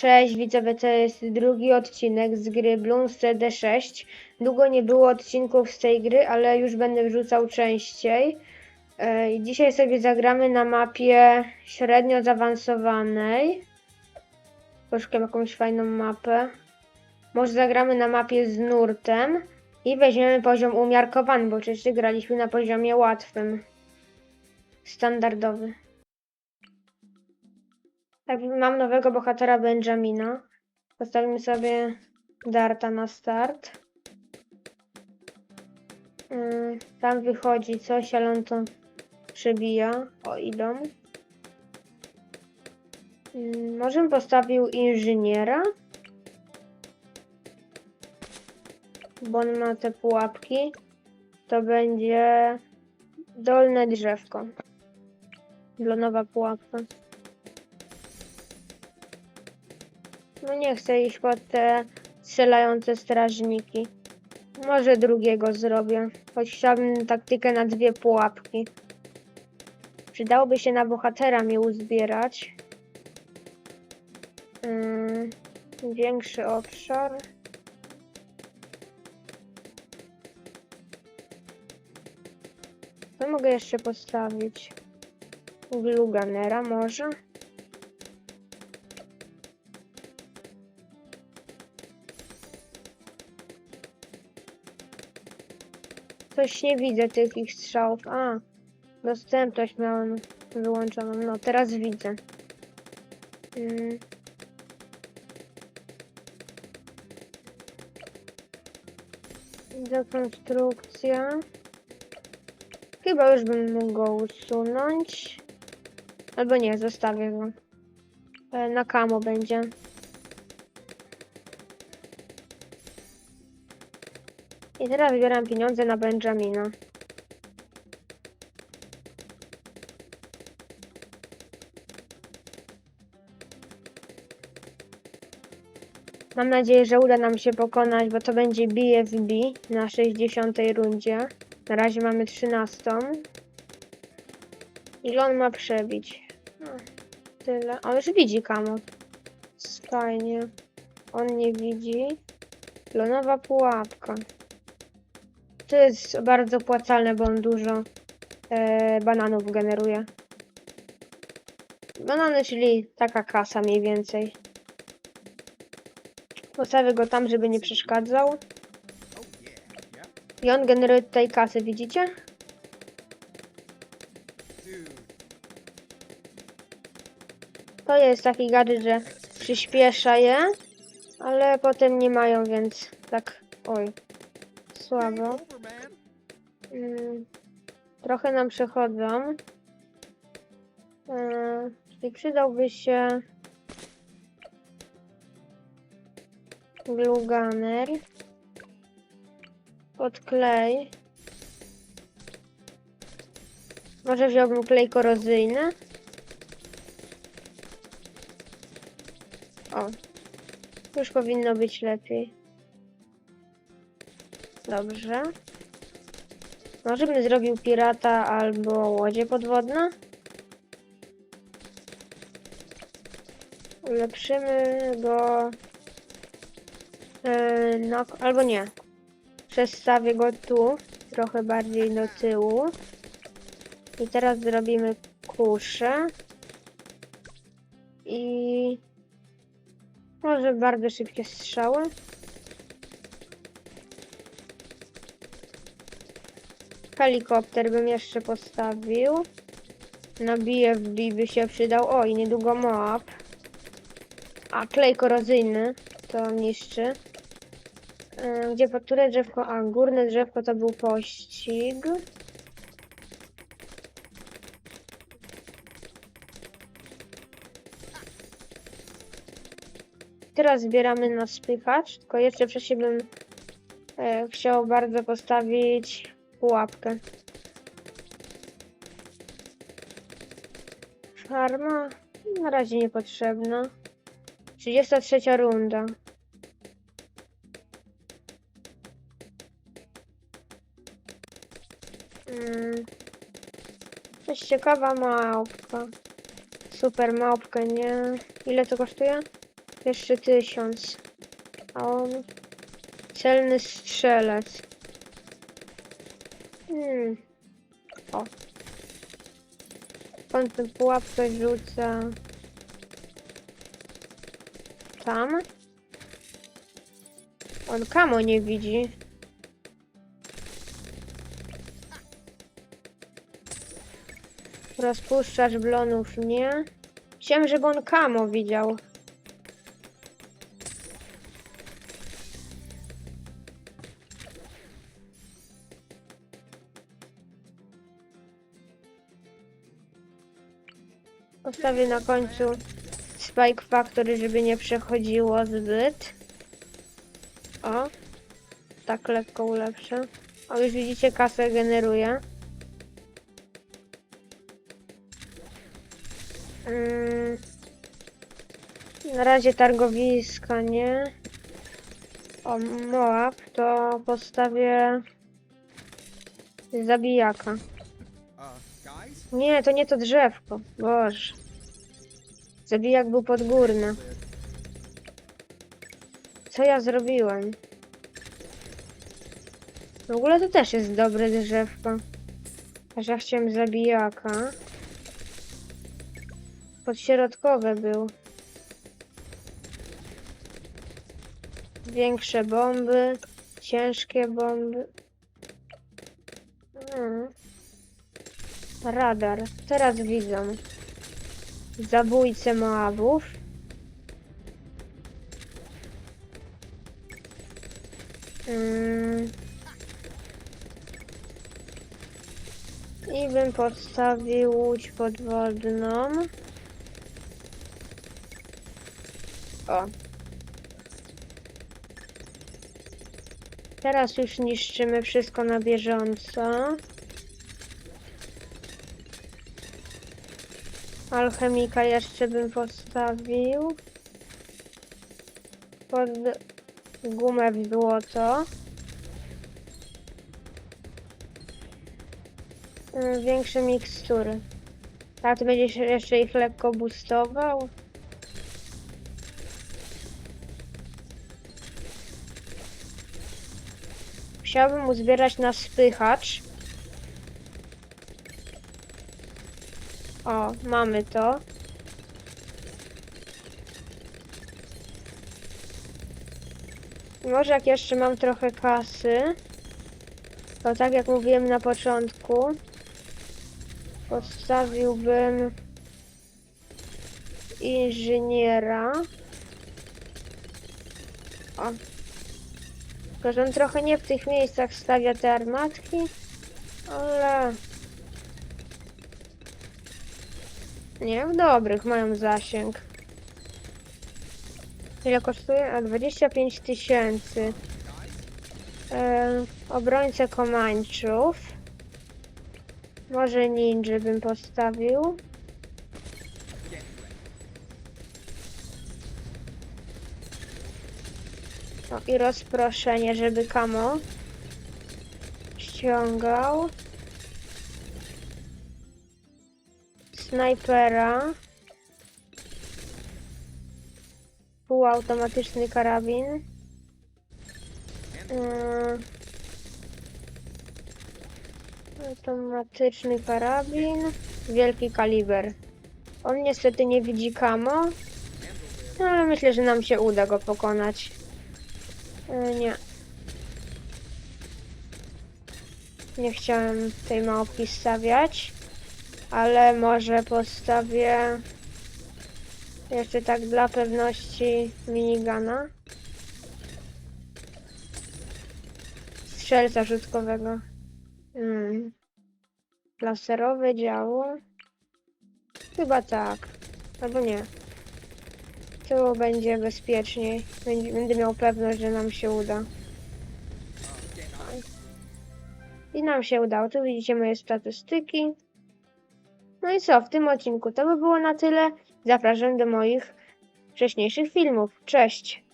Cześć widzowie, to jest drugi odcinek z gry Bloons CD6. Długo nie było odcinków z tej gry, ale już będę wrzucał częściej. E, Dzisiaj sobie zagramy na mapie średnio zaawansowanej. Poszukam jakąś fajną mapę. Może zagramy na mapie z nurtem i weźmiemy poziom umiarkowany, bo przecież graliśmy na poziomie łatwym. Standardowy. Tak, mam nowego bohatera Benjamina. Postawimy sobie Darta na start. Yy, tam wychodzi coś, ale on to przebija. O, idą. Yy, może postawił inżyniera? Bo on ma te pułapki. To będzie dolne drzewko. Glonowa pułapka. No nie chcę iść pod te strzelające strażniki. Może drugiego zrobię. Choć chciałbym taktykę na dwie pułapki. Przydałoby się na bohatera mi uzbierać. Yy, większy obszar. Co mogę jeszcze postawić? Gluganera może? Coś nie widzę tych ich strzałów. A, dostępność miałem wyłączoną. No, teraz widzę. Mm. Dekonstrukcja. Chyba już bym mógł go usunąć. Albo nie, zostawię go. E, Na kamo będzie. I teraz zbieram pieniądze na Benjamina. Mam nadzieję, że uda nam się pokonać, bo to będzie BFB na 60 rundzie. Na razie mamy 13. Ile on ma przebić? No, tyle. On już widzi kamot. Fajnie. On nie widzi. Lonowa pułapka. To jest bardzo opłacalne, bo on dużo e, bananów generuje. Banany, czyli taka kasa mniej więcej. Postawię go tam, żeby nie przeszkadzał. I on generuje tutaj kasę, widzicie? To jest taki gadżet, że przyspiesza je, ale potem nie mają, więc tak, oj, słabo. Mm, trochę nam przechodzą. Yy, I przydałby się glue gunner. Pod klej. Może wziąłbym klej korozyjny. O. Już powinno być lepiej. Dobrze. Może bym zrobił pirata albo łodzie podwodne? Ulepszymy go. Yy, no, albo nie. Przestawię go tu, trochę bardziej do tyłu. I teraz zrobimy kuszę. I może bardzo szybkie strzały. Helikopter bym jeszcze postawił. Na BFB by się przydał. O, i niedługo Moab. A, klej korozyjny to niszczy. Gdzie pod które drzewko? A, górne drzewko to był pościg. Teraz zbieramy na spychacz, tylko jeszcze wcześniej bym e, chciał bardzo postawić pułapkę. Farma na razie niepotrzebna. 33 runda. Mm. Coś ciekawa małpka. Super małpka, nie? Ile to kosztuje? Jeszcze tysiąc. A on... Celny strzelec. On tę pułapkę rzuca. Tam. On kamo nie widzi. Rozpuszczacz blonów nie. Chciałem, żeby on kamo widział. Postawię na końcu Spike Factory, żeby nie przechodziło zbyt. O. Tak lekko ulepszę. O, już widzicie, kasę generuje. Mm. Na razie targowiska nie. O, Moab to postawię zabijaka. Nie, to nie to drzewko. Boże. Zabijak był podgórny. Co ja zrobiłem? W ogóle to też jest dobre drzewko. Aż ja chciałem zabijaka. Podśrodkowe był. Większe bomby. Ciężkie bomby. Hmm. Radar. Teraz widzą. Zabójcę Moabów. Mm. I bym podstawił łódź podwodną. O. Teraz już niszczymy wszystko na bieżąco. Alchemika jeszcze bym postawił. Pod gumę w złoto. Mm, Większe mikstury. A ty będziesz jeszcze ich lekko boostował? Chciałbym uzbierać na spychacz. O, mamy to. Może jak jeszcze mam trochę kasy, to tak jak mówiłem na początku, postawiłbym inżyniera. O. Tylko, że on trochę nie w tych miejscach stawia te armatki, ale... Nie, w dobrych mają zasięg. Ile kosztuje? A 25 tysięcy. E, obrońcę Komańczów. Może ninja bym postawił. Get ready. O, i rozproszenie, żeby kamo ściągał. Snajpera. Półautomatyczny karabin. Yy, Automatyczny karabin. Wielki kaliber. On niestety nie widzi kamo. No, ale myślę, że nam się uda go pokonać. E, Nie. Nie chciałem tej małpki stawiać, ale może postawię jeszcze tak dla pewności minigana. Strzelca rzutkowego. Hmm. Laserowe działo. Chyba tak. Albo nie. Tu będzie bezpieczniej. Będę miał pewność, że nam się uda. I nam się udało. Tu widzicie moje statystyki. No i co, w tym odcinku to by było na tyle. Zapraszam do moich wcześniejszych filmów. Cześć!